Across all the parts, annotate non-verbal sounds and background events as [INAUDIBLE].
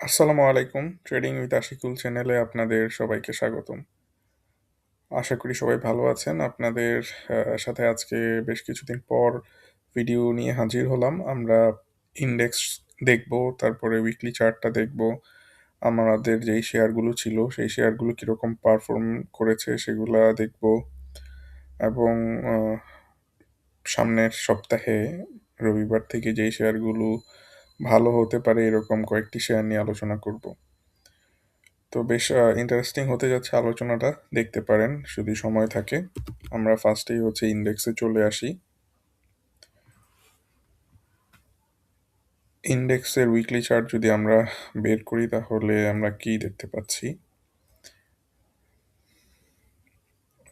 আসসালামু আলাইকুম trading with Ashikul চ্যানেলে আপনাদের সবাইকে স্বাগতম। আশা করি সবাই ভালো আছেন। আপনাদের সাথে আজকে বেশ কিছুদিন পর ভিডিও নিয়ে হাজির হলাম। আমরা ইন্ডেক্স দেখব, তারপরে উইকলি চার্টটা দেখব। আমাদের যেই শেয়ারগুলো ছিল, সেই শেয়ারগুলো কীরকম পারফর্ম করেছে সেগুলা দেখব। এবং সামনের সপ্তাহে রবিবার থেকে যেই শেয়ারগুলো ভালো হতে পারে এরকম কয়েকটি শেয়ার নিয়ে আলোচনা করব। তো বেশ ইন্টারেস্টিং হতে যাচ্ছে আলোচনাটা, দেখতে পারেন যদি সময় থাকে। আমরা ফার্স্টেই হচ্ছে ইন্ডেক্সে চলে আসি। ইন্ডেক্সের উইকলি চার্ট যদি আমরা বের করি, তাহলে আমরা কি দেখতে পাচ্ছি?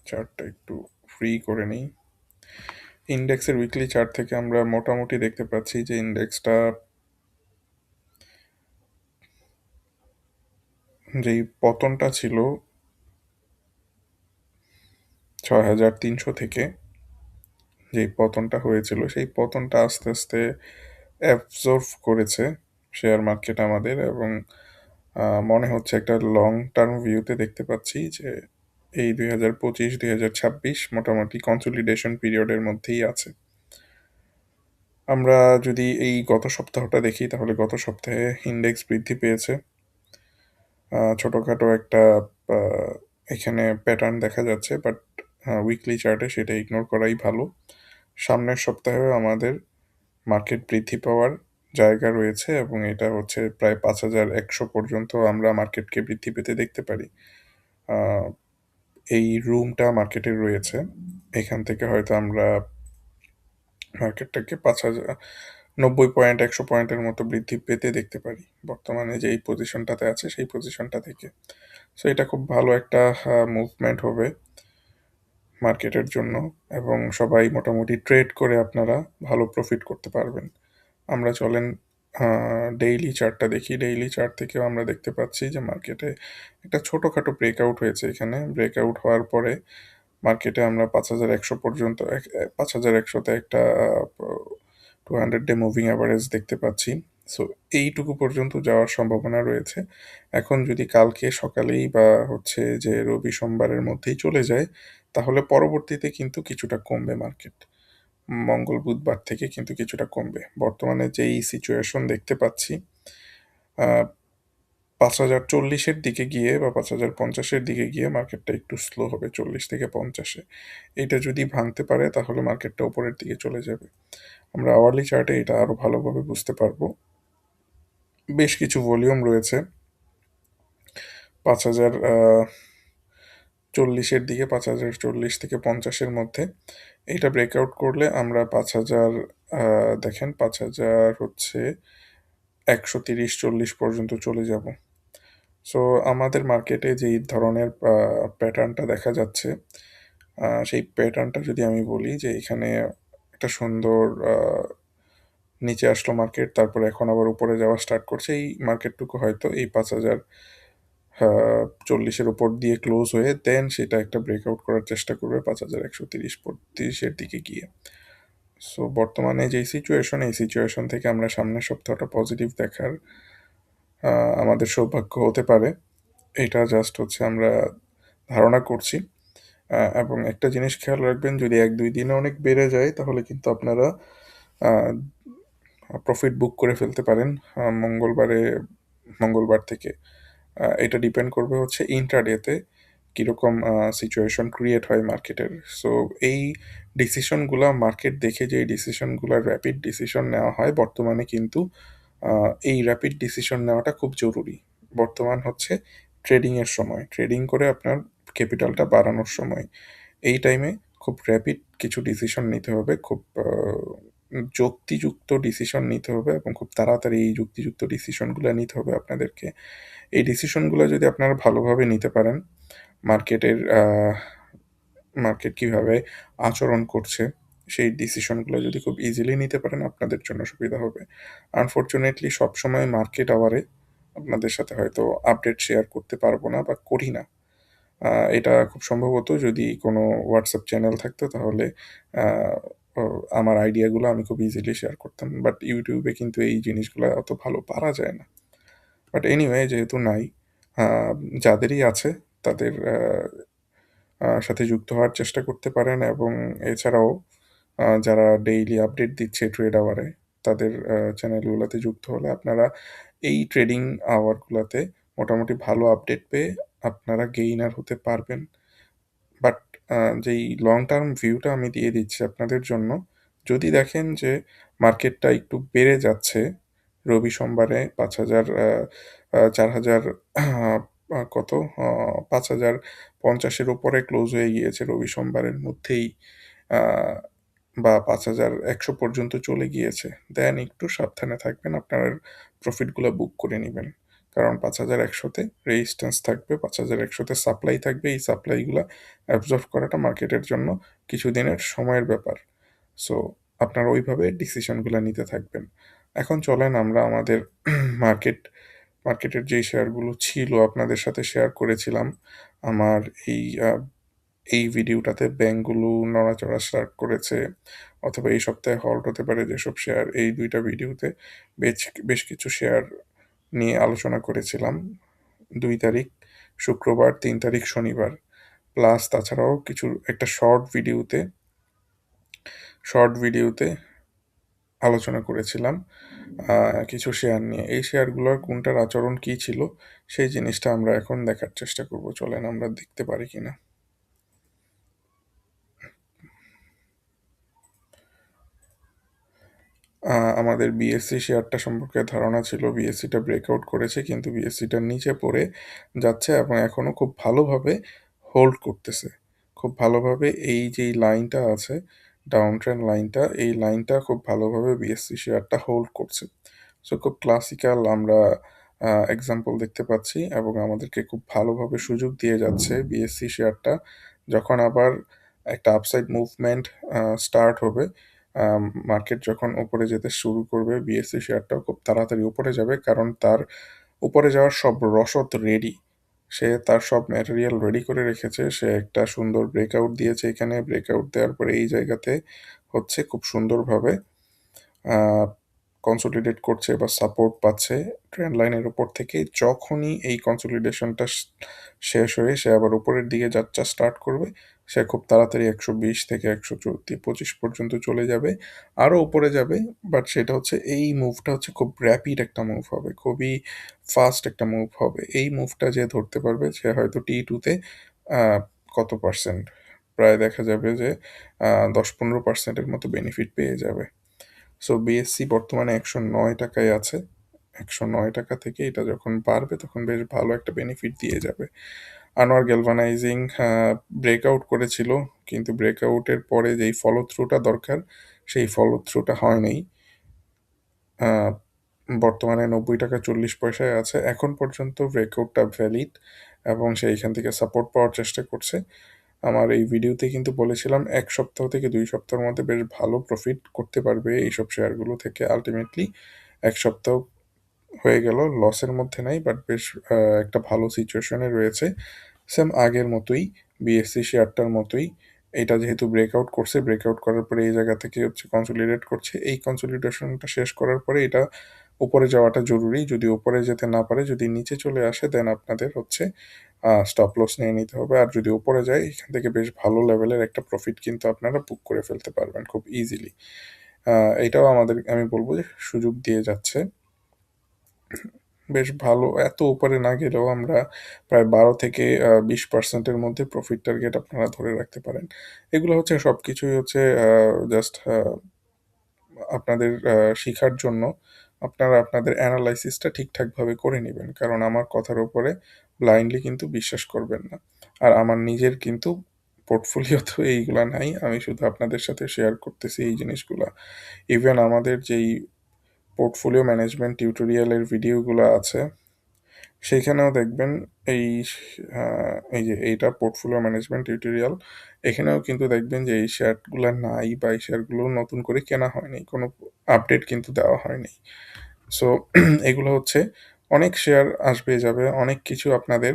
চার্টটা একটু ফ্রি করে নিই। ইন্ডেক্সের উইকলি চার্ট থেকে আমরা মোটামুটি দেখতে পাচ্ছি যে ইন্ডেক্সটা যেই পতনটা ছিল ছয় হাজার তিনশো থেকে যেই পতনটা হয়েছিল, সেই পতনটা আস্তে আস্তে অ্যাবজর্ভ করেছে শেয়ার মার্কেট আমাদের এবং মনে হচ্ছে একটা লং টার্ম ভিউতে দেখতে পাচ্ছি যে এই দুই হাজার পঁচিশ, দুই হাজার ছাব্বিশ মোটামুটি কনসলিডেশন পিরিয়ডের মধ্যেই আছে। আমরা যদি এই গত সপ্তাহটা দেখি, তাহলে গত সপ্তাহে ইন্ডেক্স বৃদ্ধি পেয়েছে। ছোটোখাটো একটা এখানে প্যাটার্ন দেখা যাচ্ছে বাট উইকলি চার্টে সেটা ইগনোর করাই ভালো। সামনের সপ্তাহেও আমাদের মার্কেট বৃদ্ধি পাওয়ার জায়গা রয়েছে এবং এটা হচ্ছে প্রায় পাঁচ হাজার একশো পর্যন্ত আমরা মার্কেটকে বৃদ্ধি পেতে দেখতে পারি। এই রুমটা মার্কেটে রয়েছে। এখান থেকে হয়তো আমরা মার্কেটটাকে পাঁচ হাজার নব্বই পয়েন্ট একশো পয়েন্টের মতো বৃদ্ধি পেতে দেখতে পারি। বর্তমানে যে এই পজিশনটাতে আছে, সেই পজিশনটা থেকে। সো এটা খুব ভালো একটা মুভমেন্ট হবে মার্কেটের জন্য এবং সবাই মোটামুটি ট্রেড করে আপনারা ভালো প্রফিট করতে পারবেন। আমরা চলেন ডেইলি চার্টটা দেখি। ডেইলি চার্ট থেকেও আমরা দেখতে পাচ্ছি যে মার্কেটে একটা ছোটোখাটো ব্রেকআউট হয়েছে এখানে। ব্রেকআউট হওয়ার পরে মার্কেটে আমরা পাঁচ হাজার একশো পর্যন্ত পাঁচ হাজার একশোতে একটা two hundred day moving average দেখতে পাচ্ছি। সো এইটুকু পর্যন্ত যাওয়ার সম্ভাবনা রয়েছে। এখন যদি কালকে সকালেই বা হচ্ছে যে রবি সোমবারের মধ্যেই চলে যায়, তাহলে পরবর্তীতে কিন্তু কিছুটা কমবে মার্কেট মঙ্গল, বুধবার থেকে কিন্তু কিছুটা কমবে। বর্তমানে যেই সিচুয়েশন দেখতে পাচ্ছি পাঁচ হাজার চল্লিশের দিকে গিয়ে বা পাঁচ হাজার পঞ্চাশের দিকে গিয়ে মার্কেটটা একটু স্লো হবে, চল্লিশ থেকে পঞ্চাশে। এটা যদি ভাঙতে পারে, তাহলে মার্কেটটা উপরের দিকে চলে যাবে। আমরা আওয়ারলি চার্টে এটা আরও ভালোভাবে বুঝতে পারব। বেশ কিছু ভলিউম রয়েছে। পাঁচ হাজার চল্লিশের দিকে, পাঁচ হাজার চল্লিশ থেকে পঞ্চাশের মধ্যে। এইটা ব্রেকআউট করলে আমরা পাঁচ হাজার দেখেন পাঁচ হাজার হচ্ছে একশো তিরিশ, চল্লিশ পর্যন্ত চলে যাব। সো আমাদের মার্কেটে যেই ধরনের প্যাটার্নটা দেখা যাচ্ছে সেই প্যাটার্নটা যদি আমি বলি যে এখানে একটা সুন্দর নিচে আসলো মার্কেট তারপরে এখন আবার উপরে যাওয়া স্টার্ট করছে। এই মার্কেটটুকু হয়তো এই পাঁচ হাজার চল্লিশের উপর দিয়ে ক্লোজ হয়ে দেন সেটা একটা ব্রেকআউট করার চেষ্টা করবে পাঁচ হাজার একশো তিরিশ তিরিশের দিকে গিয়ে। সো বর্তমানে যেই সিচুয়েশন এই সিচুয়েশন থেকে আমরা সামনের সপ্তাহটা পজিটিভ দেখার আমাদের সৌভাগ্য হতে পারে। এটা জাস্ট হচ্ছে আমরা ধারণা করছি। এবং একটা জিনিস খেয়াল রাখবেন, যদি এক দুই দিনে অনেক বেড়ে যায়, তাহলে কিন্তু আপনারা প্রফিট বুক করে ফেলতে পারেন মঙ্গলবারে, মঙ্গলবার থেকে। এটা ডিপেন্ড করবে হচ্ছে ইন্টারডেতে কীরকম সিচুয়েশন ক্রিয়েট হয় মার্কেটের সো এই ডিসিশনগুলো মার্কেট দেখে যে ডিসিশনগুলো র্যাপিড ডিসিশন নেওয়া হয়, বর্তমানে কিন্তু এই র্যাপিড ডিসিশন নেওয়াটা খুব জরুরি। বর্তমান হচ্ছে ট্রেডিংয়ের সময়। ট্রেডিং করে আপনার ক্যাপিটালটা বাড়ানোর সময় এই টাইমে খুব র্যাপিড কিছু ডিসিশন নিতে হবে, খুব যুক্তিযুক্ত ডিসিশন নিতে হবে এবং খুব তাড়াতাড়ি এই যুক্তিযুক্ত ডিসিশনগুলো নিতে হবে আপনাদেরকে। এই ডিসিশনগুলো যদি আপনারা ভালোভাবে নিতে পারেন, মার্কেটের মার্কেট কীভাবে আচরণ করছে, সেই ডিসিশনগুলো যদি খুব ইজিলি নিতে পারেন, আপনাদের জন্য সুবিধা হবে। আনফর্চুনেটলি সবসময় মার্কেট আওয়ারে আপনাদের সাথে হয়তো আপডেট শেয়ার করতে পারব না বা করি না। এটা খুব সম্ভবত যদি কোনো হোয়াটসঅ্যাপ চ্যানেল থাকতো তাহলে আমার আইডিয়াগুলো আমি খুব ইজিলি শেয়ার করতাম। বাট ইউটিউবে কিন্তু এই জিনিসগুলো অত ভালো পারা যায় না। বাট এনিওয়ে যেহেতু নাই যাদেরই আছে তাদের সাথে যুক্ত হওয়ার চেষ্টা করতে পারেন এবং এছাড়াও যারা ডেইলি আপডেট দিচ্ছে ট্রেড আওয়ারে তাদের চ্যানেলগুলোতে যুক্ত হলে আপনারা এই ট্রেডিং আওয়ারগুলোতে মোটামুটি ভালো আপডেট পেয়ে আপনারা গেইনার হতে পারবেন। বাট যেই লং টার্ম ভিউটা আমি দিয়ে দিচ্ছি আপনাদের জন্য, যদি দেখেন যে মার্কেটটা একটু বেড়ে যাচ্ছে, রবি সোমবারে পাঁচ হাজার চার হাজার কত? পাঁচ হাজার পঞ্চাশের ওপরে ক্লোজ হয়ে গিয়েছে রবি সোমবারের মধ্যেই বা পাঁচ হাজার একশো পর্যন্ত চলে গিয়েছে। দেন একটু সাবধানে থাকবেন, আপনার প্রফিটগুলো বুক করে নেবেন। কারণ পাঁচ হাজার একশোতে রেজিস্ট্যান্স থাকবে, পাঁচ হাজার একশোতে সাপ্লাই থাকবে। এই সাপ্লাইগুলো অ্যাবজর্ভ করাটা মার্কেটের জন্য কিছু দিনের সময়ের ব্যাপার। সো আপনারা ওইভাবে ডিসিশনগুলো নিতে থাকবেন। এখন চলেন আমরা আমাদের [CLEARS THROAT] মার্কেট মার্কেটের যেই শেয়ারগুলো ছিল আপনাদের সাথে শেয়ার করেছিলাম। আমার এই এই ভিডিওটাতে ব্যাঙ্কগুলো নড়াচড়া স্টার্ট করেছে, অথবা এই সপ্তাহে হল্ট হতে পারে যেসব শেয়ার এই দুইটা ভিডিওতে বেশ বেশ কিছু শেয়ার নিয়ে আলোচনা করেছিলাম। দুই তারিখ শুক্রবার, তিন তারিখ শনিবার। প্লাস তাছাড়াও কিছু একটা শর্ট ভিডিওতে শর্ট ভিডিওতে আলোচনা করেছিলাম কিছু শেয়ার নিয়ে। এই শেয়ারগুলোর কোনটার আচরণ কী ছিল, সেই জিনিসটা আমরা এখন দেখার চেষ্টা করব। চলেন আমরা দেখতে পারি কিনা। আমাদের বিএসসি শেয়ারটা সম্পর্কে ধারণা ছিল। বিএসসিটা ব্রেকআউট করেছে, কিন্তু বিএসসিটার নিচে পড়ে যাচ্ছে এবং এখনও খুব ভালোভাবে হোল্ড করতেছে। খুব ভালোভাবে এই যে লাইনটা আছে ডাউন ট্রেন লাইনটা এই লাইনটা খুব ভালোভাবে বিএসসি শেয়ারটা হোল্ড করছে। সো খুব ক্লাসিক্যাল আমরা এক্সাম্পল দেখতে পাচ্ছি এবং আমাদেরকে খুব ভালোভাবে সুযোগ দিয়ে যাচ্ছে বিএসসি শেয়ারটা যখন আবার একটা আপসাইড মুভমেন্ট স্টার্ট হবে মার্কেট যখন উপরে যেতে শুরু করবে বিএসসি শেয়ারটাও খুব তাড়াতাড়ি উপরে যাবে কারণ তার উপরে যাওয়ার সব রসদ রেডি সে তার সব ম্যাটেরিয়াল রেডি করে রেখেছে। সে একটা সুন্দর ব্রেকআউট দিয়েছে এখানে। ব্রেকআউট দেওয়ার পরে এই জায়গাতে হচ্ছে খুব সুন্দরভাবে কনসোলিডেট করছে বা সাপোর্ট পাচ্ছে ট্রেন্ড লাইনের উপর থেকে। যখনই এই কনসোলিডেশনটা শেষ হয়ে সে আবার উপরের দিকে যাত্রা স্টার্ট করবে সে খুব তাড়াতাড়ি একশো বিশ থেকে একশো পঁচিশ পর্যন্ত চলে যাবে আরও উপরে যাবে বাট সেটা হচ্ছে এই মুভটা হচ্ছে খুব র্যাপিড একটা মুভ হবে, খুবই ফাস্ট একটা মুভ হবে। এই মুভটা যে ধরতে পারবে, সে হয়তো টি টুতে কত পার্সেন্ট প্রায় দেখা যাবে যে দশ পনেরো পার্সেন্টের মতো বেনিফিট পেয়ে যাবে। সো বিএসসি বর্তমানে একশো নয় টাকায় আছে। একশো নয় টাকা থেকে এটা যখন বাড়বে, তখন বেশ ভালো একটা বেনিফিট দিয়ে যাবে। আনোয়ার গ্যালভানাইজিং ব্রেকআউট করেছিল, কিন্তু ব্রেকআউটের পরে যেই ফলো থ্রুটা দরকার, সেই ফলো থ্রুটা হয়নি। বর্তমানে নব্বই টাকা চল্লিশ পয়সায় আছে, এখন পর্যন্ত ব্রেকআউটটা ভ্যালিড এবং সে এখান থেকে সাপোর্ট পাওয়ার চেষ্টা করছে। আমার এই ভিডিওতে কিন্তু বলেছিলাম, এক সপ্তাহ থেকে দুই সপ্তাহের মধ্যে বেশ ভালো প্রফিট করতে পারবে এইসব শেয়ারগুলো থেকে। আলটিমেটলি এক সপ্তাহ হয়ে গেল লসের মধ্যে নাই বাট বেশ একটা ভালো সিচুয়েশনে রয়েছে। সেম আগের মতোই বিএসসি শেয়ারটার মতোই, এটা যেহেতু ব্রেকআউট করছে ব্রেকআউট করার পরে এই জায়গা থেকে হচ্ছে কনসলিডেট করছে। এই কনসলিডেশনটা শেষ করার পরে এটা উপরে যাওয়াটা জরুরি। যদি উপরে যেতে না পারে, যদি নিচে চলে আসে দেন আপনাদের হচ্ছে স্টপ লস নিয়ে নিতে হবে। আর যদি উপরে যায়, এখান থেকে বেশ ভালো লেভেলের একটা প্রফিট কিন্তু আপনারা বুক করে ফেলতে পারবেন খুব ইজিলি এটাও আমাদের, আমি বলব যে সুযোগ দিয়ে যাচ্ছে। বেশ ভালো। এত উপরে না গেলেও আমরা প্রায় বারো থেকে বিশ পার্সেন্টের মধ্যে প্রফিট টার্গেট আপনারা ধরে রাখতে পারেন। এগুলো হচ্ছে সব কিছুই হচ্ছে জাস্ট আপনাদের শেখার জন্য। আপনারা আপনাদের অ্যানালাইসিসটা ঠিকঠাকভাবে করে নেবেন। কারণ আমার কথার উপরে ব্লাইন্ডলি কিন্তু বিশ্বাস করবেন না। আর আমার নিজের কিন্তু পোর্টফোলিও তো এইগুলা নাই। আমি শুধু আপনাদের সাথে শেয়ার করতেছি এই জিনিসগুলা। ইভেন আমাদের যেই পোর্টফোলিও ম্যানেজমেন্ট টিউটোরিয়ালের ভিডিওগুলো আছে। সেইখানেও দেখবেন এই এই যে এইটা পোর্টফোলিও ম্যানেজমেন্ট টিউটোরিয়াল এখানেও কিন্তু দেখবেন যে এই শেয়ারগুলো নাই বা এই শেয়ারগুলো নতুন করে কেনা হয়নি, কোনো আপডেট কিন্তু দেওয়া হয়নি। সো [CLEARS THROAT] এগুলো হচ্ছে অনেক শেয়ার আসবে, যাবে, অনেক কিছু আপনাদের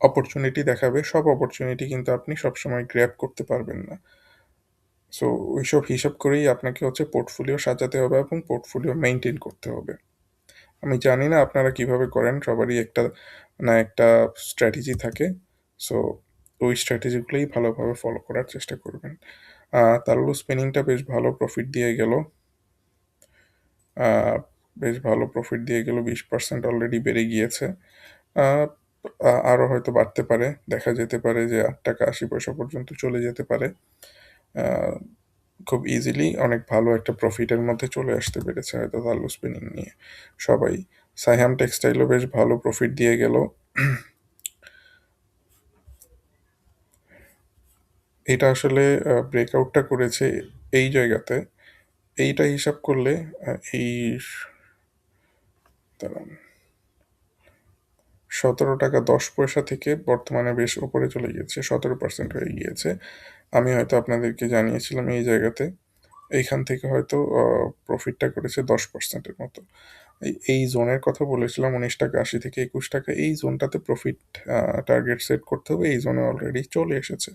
অপরচুনিটি দেখাবে। সব অপরচুনিটি কিন্তু আপনি সবসময় গ্র্যাপ করতে পারবেন না। সো ওইসব হিসাব করেই আপনাকে হচ্ছে পোর্টফোলিও সাজাতে হবে এবং পোর্টফোলিও মেনটেন করতে হবে। আমি জানি না আপনারা কীভাবে করেন সবারই একটা না একটা স্ট্র্যাটেজি থাকে। সো ওই স্ট্র্যাটেজিগুলোই ভালোভাবে ফলো করার চেষ্টা করবেন। তারুলু স্পিনিংটা বেশ ভালো প্রফিট দিয়ে গেল। বেশ ভালো প্রফিট দিয়ে গেল বিশ পার্সেন্ট অলরেডি বেড়ে গিয়েছে। আহ, আ- হয়তো বাড়তে পারে দেখা যেতে পারে যে আট টাকা আশি পয়সা পর্যন্ত চলে যেতে পারে। খুব ইজিলি অনেক ভালো একটা প্রফিটের মধ্যে চলে আসতে পেরেছে হয়তো তালু স্পিনিং নিয়ে। সবাই সাইহাম টেক্সটাইলও বেশ ভালো প্রফিট দিয়ে গেল। এটা আসলে ব্রেকআউটটা করেছে এই জায়গাতে। এইটা হিসাব করলে এই দাঁড়ান। সতেরো টাকা দশ পয়সা থেকে বর্তমানে বেশ উপরে চলে গিয়েছে, সতেরো পার্সেন্ট হয়ে গিয়েছে। আমি হয়তো আপনাদেরকে জানিয়েছিলাম এই জায়গাতে, এইখান থেকে হয়তো প্রফিটটা করেছে দশ পার্সেন্টের মতো। এই জোনের কথা বলেছিলাম, উনিশ টাকা আশি থেকে একুশ টাকা, এই জোনটাতে প্রফিট টার্গেট সেট করতে হবে, এই জোনে অলরেডি চলে এসেছে।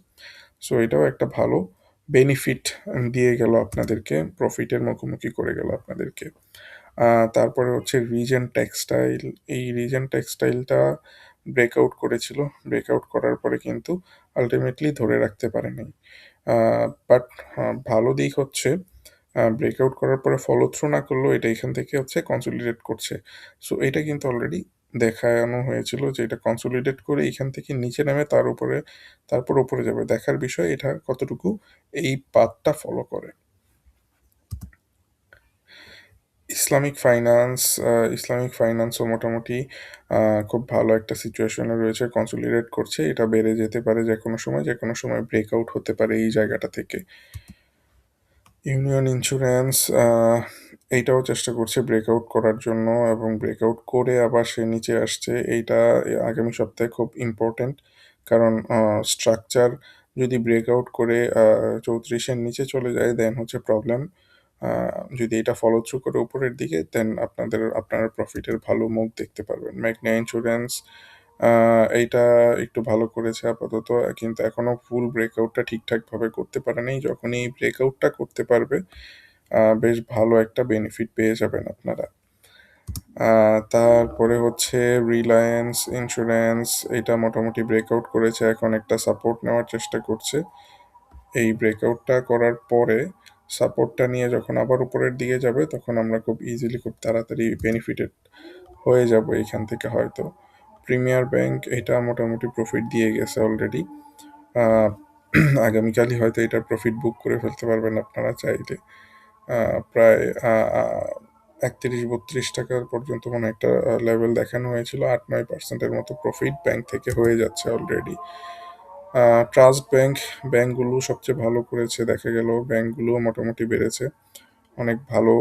সো এটাও একটা ভালো বেনিফিট দিয়ে গেল আপনাদেরকে প্রফিটের মুখোমুখি করে গেল আপনাদেরকে। তারপরে হচ্ছে রিজেন টেক্সটাইল এই রিজেন টেক্সটাইলটা ব্রেকআউট করেছিল। ব্রেকআউট করার পরে কিন্তু আলটিমেটলি ধরে রাখতে পারেনি। বাট ভালো দিক হচ্ছে ব্রেকআউট করার পরে ফলো থ্রু না করলেও এটা এখান থেকে হচ্ছে কনসলিডেট করছে। সো এটা কিন্তু অলরেডি দেখানো হয়েছিল যে এটা কনসলিডেট করে এখান থেকে নিচে নেমে তার উপরে, তারপর উপরে যাবে। দেখার বিষয় এটা কতটুকু এই পাথটা ফলো করে। ইসলামিক ফাইন্যান্স ইসলামিক ফাইন্যান্সও মোটামুটি খুব ভালো একটা সিচুয়েশনে রয়েছে কনসলিডেট করছে। এটা বেড়ে যেতে পারে যে কোনো সময়, যে কোনো সময় ব্রেকআউট হতে পারে এই জায়গাটা থেকে। ইউনিয়ন ইন্স্যুরেন্স এইটাও চেষ্টা করছে ব্রেকআউট করার জন্য এবং ব্রেকআউট করে আবার সে নিচে আসছে। এইটা আগামী সপ্তাহে খুব ইম্পর্টেন্ট কারণ স্ট্রাকচার যদি ব্রেকআউট করে চৌত্রিশের নিচে চলে যায় দেন হচ্ছে প্রবলেম যদি এটা ফলো থ্রু করে উপরের দিকে দেন আপনাদের, আপনারা প্রফিটের ভালো মুখ দেখতে পারবেন। ম্যাগনা ইন্স্যুরেন্স এইটা একটু ভালো করেছে আপাতত, কিন্তু এখনও ফুল ব্রেকআউটটা ঠিকঠাকভাবে করতে পারেনি। যখনই ব্রেকআউটটা করতে পারবে বেশ ভালো একটা বেনিফিট পেয়ে যাবেন আপনারা। তারপরে হচ্ছে রিলায়েন্স ইন্স্যুরেন্স এটা মোটামুটি ব্রেকআউট করেছে, এখন একটা সাপোর্ট নেওয়ার চেষ্টা করছে। এই ব্রেকআউটটা করার পরে সাপোর্টটা নিয়ে যখন আবার উপরের দিকে যাবে, তখন আমরা খুব ইজিলি খুব তাড়াতাড়ি বেনিফিটেড হয়ে যাব এখান থেকে হয়তো। প্রিমিয়ার ব্যাংক এটা মোটামুটি প্রফিট দিয়ে গেছে অলরেডি আগামীকালই হয়তো এটা প্রফিট বুক করে ফেলতে পারবেন আপনারা চাইলে। প্রায় একত্রিশ, বত্রিশ টাকার পর্যন্ত মানে একটা লেভেল দেখানো হয়েছিল। আট, নয় পার্সেন্টের মতো প্রফিট ব্যাংক থেকে হয়ে যাচ্ছে অলরেডি ট্রাস্ট ব্যাংক, ব্যাংকগুলো সবচেয়ে ভালো করেছে, দেখা গেল ব্যাংকগুলো মোটামুটি বেড়েছে। অনেক ভালো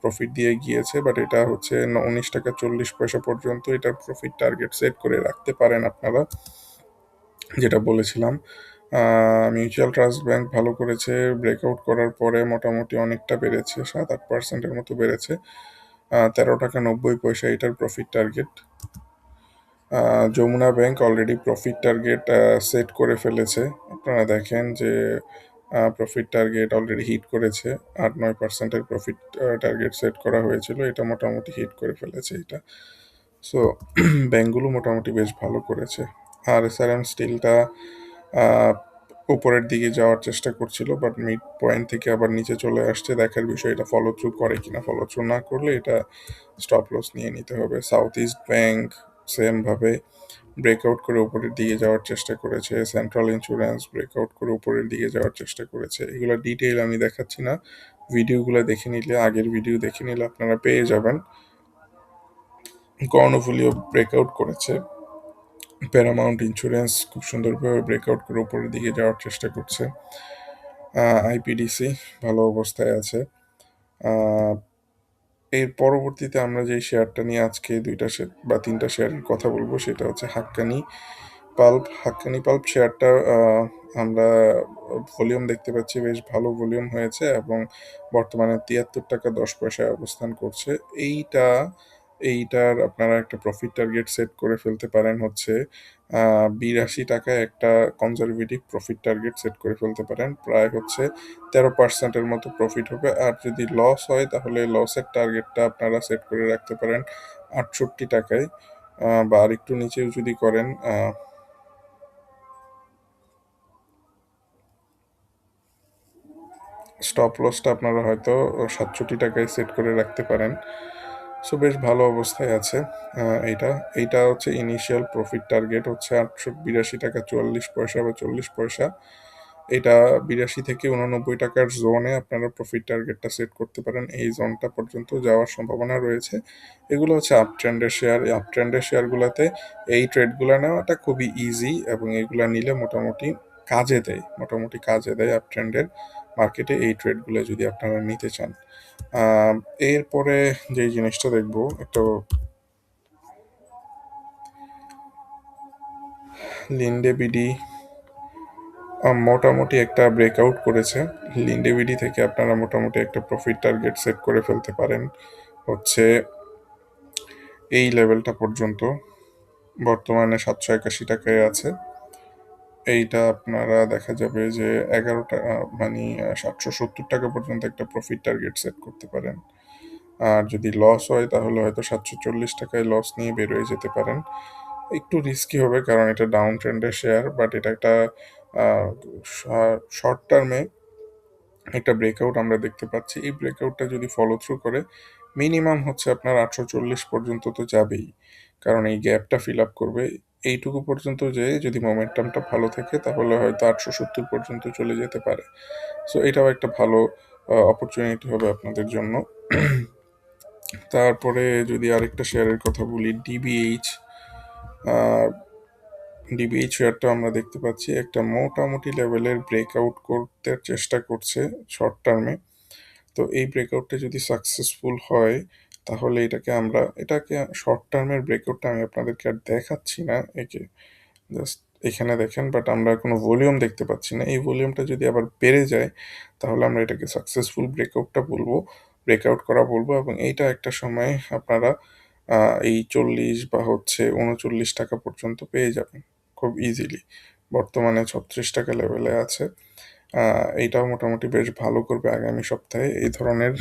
প্রফিট দিয়ে গিয়েছে বাট এটা হচ্ছে উনিশ টাকা চল্লিশ পয়সা পর্যন্ত এটার প্রফিট টার্গেট সেট করে রাখতে পারেন আপনারা, যেটা বলেছিলাম। মিউচুয়াল ট্রাস্ট ব্যাংক ভালো করেছে ব্রেকআউট করার পরে মোটামুটি অনেকটা বেড়েছে, সাত আট পার্সেন্টের মতো বেড়েছে। তেরো টাকা নব্বই পয়সা এটার profit target Jamuna bank already profit target set করে ফেলেছে। আপনারা দেখেন যে প্রফিট টার্গেট অলরেডি হিট করেছে। আট নয় পার্সেন্টের প্রফিট টার্গেট সেট করা হয়েছিল। এটা মোটামুটি হিট করে ফেলেছে এটা। সো ব্যাংকগুলো [CLEARS THROAT] মোটামুটি বেশ ভালো করেছে। আর এস আর এম স্টিলটা উপরের দিকে যাওয়ার চেষ্টা করছিল বাট মিড পয়েন্ট থেকে আবার নিচে চলে আসছে। দেখার বিষয় এটা ফলো থ্রু করে কিনা ফলো থ্রু না করলে এটা স্টপ লস নিয়ে নিতে হবে। সাউথ ইস্ট ব্যাংক সেমভাবে ব্রেকআউট করে উপরের দিকে যাওয়ার চেষ্টা করেছে সেন্ট্রাল ইন্স্যুরেন্স ব্রেকআউট করে উপরের দিকে যাওয়ার চেষ্টা করেছে। এগুলো ডিটেইল আমি দেখাচ্ছি না, ভিডিওগুলো দেখে নিলে, আগের ভিডিও দেখে নিলে আপনারা পেয়ে যাবেন। কর্ণফুলিও ব্রেকআউট করেছে। প্যারামাউন্ট ইন্স্যুরেন্স খুব সুন্দরভাবে ব্রেকআউট করে উপরের দিকে যাওয়ার চেষ্টা করছে। আইপিডিসি ভালো অবস্থায় আছে। এর পরবর্তীতে আমরা যে শেয়ারটা নিয়ে আজকে দুইটা শেয়ার বা তিনটা শেয়ারের কথা বলব, সেটা হচ্ছে হাক্কানি পাল্প হাক্কানি পাল্প শেয়ারটা আমরা ভলিউম দেখতে পাচ্ছি বেশ ভালো ভলিউম হয়েছে এবং বর্তমানে তিয়াত্তর টাকা দশ পয়সায় অবস্থান করছে। এইটা এইটার আপনারা একটা প্রফিট টার্গেট সেট করে ফেলতে পারেন হচ্ছে বিরাশি টাকায় একটা কনজারভেটিভ প্রফিট টার্গেট সেট করে ফেলতে পারেন। প্রায় হচ্ছে তেরো পার্সেন্টের মতো প্রফিট হবে। আর যদি লস হয়, তাহলে লসের টার্গেটটা আপনারা সেট করে রাখতে পারেন আটষট্টি টাকায়। বা আরেকটু নিচেও যদি করেন স্টপ লসটা আপনারা হয়তো সাতষট্টি টাকায় সেট করে রাখতে পারেন। সো বেশ ভালো অবস্থায় আছে। এইটা এইটা হচ্ছে ইনিশিয়াল প্রফিট টার্গেট হচ্ছে আটশো বিরাশি টাকা, চুয়াল্লিশ পয়সা বা চল্লিশ পয়সা। এটা বিরাশি থেকে উননব্বই টাকার জোনে আপনারা প্রফিট টার্গেটটা সেট করতে পারেন। এই জোনটা পর্যন্ত যাওয়ার সম্ভাবনা রয়েছে। এগুলো হচ্ছে আপ ট্রেন্ডের শেয়ার আপ ট্রেন্ডের শেয়ারগুলোতে এই ট্রেডগুলো নেওয়াটা খুবই ইজি এবং এগুলো নিলে মোটামুটি কাজে দেয়, মোটামুটি কাজে দেয় আপ ট্রেন্ডের মার্কেটে এই ট্রেডগুলো যদি আপনারা নিতে চান। এরপরে যে জিনিসটা দেখব, একটু লিন্ডে বিডি মোটামুটি একটা ব্রেকআউট করেছে। লিন্ডে বিডি থেকে আপনারা মোটামুটি একটা প্রফিট টার্গেট সেট করে ফেলতে পারেন। হচ্ছে এই লেভেলটা পর্যন্ত। বর্তমানে সাতশো একাশি টাকায় আছে। এইটা আপনারা দেখা যাবে যে এগারো টাকা মানে সাতশো সত্তর টাকা পর্যন্ত একটা প্রফিট টার্গেট সেট করতে পারেন। আর যদি লস হয়, তাহলে হয়তো সাতশো চল্লিশ টাকায় লস নিয়ে বেরোয় যেতে পারেন। একটু রিস্কি হবে কারণ এটা ডাউন ট্রেন্ডের শেয়ার বাট এটা একটা শর্ট টার্মে একটা ব্রেকআউট আমরা দেখতে পাচ্ছি। এই ব্রেকআউটটা যদি ফলো থ্রু করে মিনিমাম হচ্ছে আপনার আটশো চল্লিশ পর্যন্ত তো যাবেই। কারণ এই গ্যাপটা ফিল আপ করবে। এইটুকু পর্যন্ত যে যদি মোমেন্টামটা ভালো থাকে, তাহলে হয়তো আটশো সত্তর পর্যন্ত চলে যেতে পারে। সো এটাও একটা ভালো অপরচুনিটি হবে আপনাদের জন্য। তারপরে যদি আরেকটা শেয়ারের কথা বলি ডিবিএইচ ডিবিএইচ শেয়ারটা আমরা দেখতে পাচ্ছি, একটা মোটামুটি লেভেলের ব্রেকআউট করতে চেষ্টা করছে শর্ট টার্মে তো এই ব্রেকআউটটা যদি সাকসেসফুল হয় তাহলে এটাকে আমরা, এটাকে শর্ট টার্মের ব্রেকআউটটা আমি আপনাদেরকে আর দেখাচ্ছি না। একে জাস্ট এখানে দেখেন বাট আমরা কোনো ভলিউম দেখতে পাচ্ছি না। এই ভলিউমটা যদি আবার বেড়ে যায়, তাহলে আমরা এটাকে সাকসেসফুল ব্রেকআউটটা বলব ব্রেকআউট করা বলব। এবং এইটা একটা সময় আপনারা এই চল্লিশ বা হচ্ছে উনচল্লিশ টাকা পর্যন্ত পেয়ে যাবেন খুব ইজিলি বর্তমানে ছত্রিশ টাকা লেভেলে আছে। এইটাও মোটামুটি বেশ ভালো করবে আগামী সপ্তাহে। এই ধরনের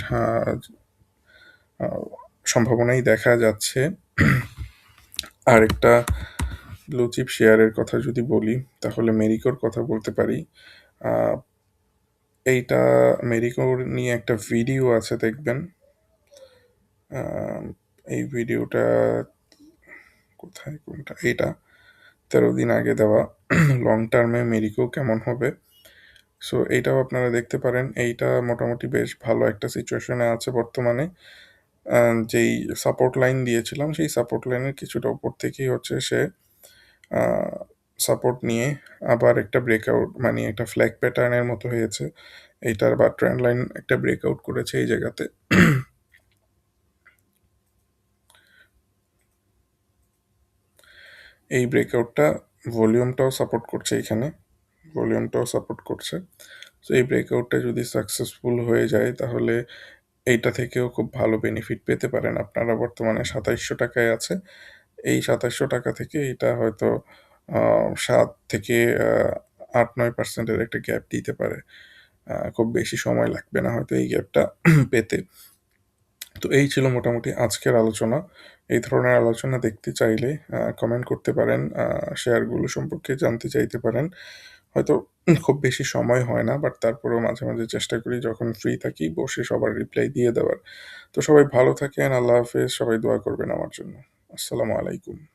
সম্ভাবনাই দেখা যাচ্ছে। আরেকটা ব্লু চিপ শেয়ারের কথা যদি বলি, তাহলে মেরিকোর কথা বলতে পারি। এইটা মেরিকোর নিয়ে একটা ভিডিও আছে দেখবেন। এই ভিডিওটা কোথায়, কোনটা? এইটা। তেরো দিন আগে দেওয়া। লং টার্মে মেরিকো কেমন হবে? সো এইটাও আপনারা দেখতে পারেন। এইটা মোটামুটি বেশ ভালো একটা সিচুয়েশনে আছে বর্তমানে। যেই সাপোর্ট লাইন দিয়েছিলাম, সেই সাপোর্ট লাইনের কিছুটা উপর থেকেই হচ্ছে সে সাপোর্ট নিয়ে আবার একটা ব্রেকআউট মানে একটা ফ্ল্যাগ প্যাটার্নের মতো হয়েছে। এইটার বা ট্রেন্ড লাইন একটা ব্রেকআউট করেছে এই জায়গাতে। এই ব্রেকআউটটা ভলিউমটাও সাপোর্ট করছে এখানে। ভলিউমটাও সাপোর্ট করছে। তো এই ব্রেকআউটটা যদি সাকসেসফুল হয়ে যায়, তাহলে এইটা থেকেও খুব ভালো বেনিফিট পেতে পারেন। আপনারা বর্তমানে সাতাইশশো টাকায় আছে। এই সাতাইশশো টাকা থেকে এটা হয়তো সাত থেকে আট, নয় পার্সেন্টের একটা গ্যাপ দিতে পারে। খুব বেশি সময় লাগবে না হয়তো এই গ্যাপটা পেতে। তো এই ছিল মোটামুটি আজকের আলোচনা। এই ধরনের আলোচনা দেখতে চাইলে কমেন্ট করতে পারেন। শেয়ারগুলো সম্পর্কে জানতে চাইতে পারেন। হয়তো খুব বেশি সময় হয় না বাট তারপরেও মাঝে মাঝে চেষ্টা করি যখন ফ্রি থাকি বসে সবার রিপ্লাই দিয়ে দেওয়ার। তো সবাই ভালো থাকেন, আল্লাহ হাফেজ, সবাই দোয়া করবেন আমার জন্য। আসসালামু আলাইকুম।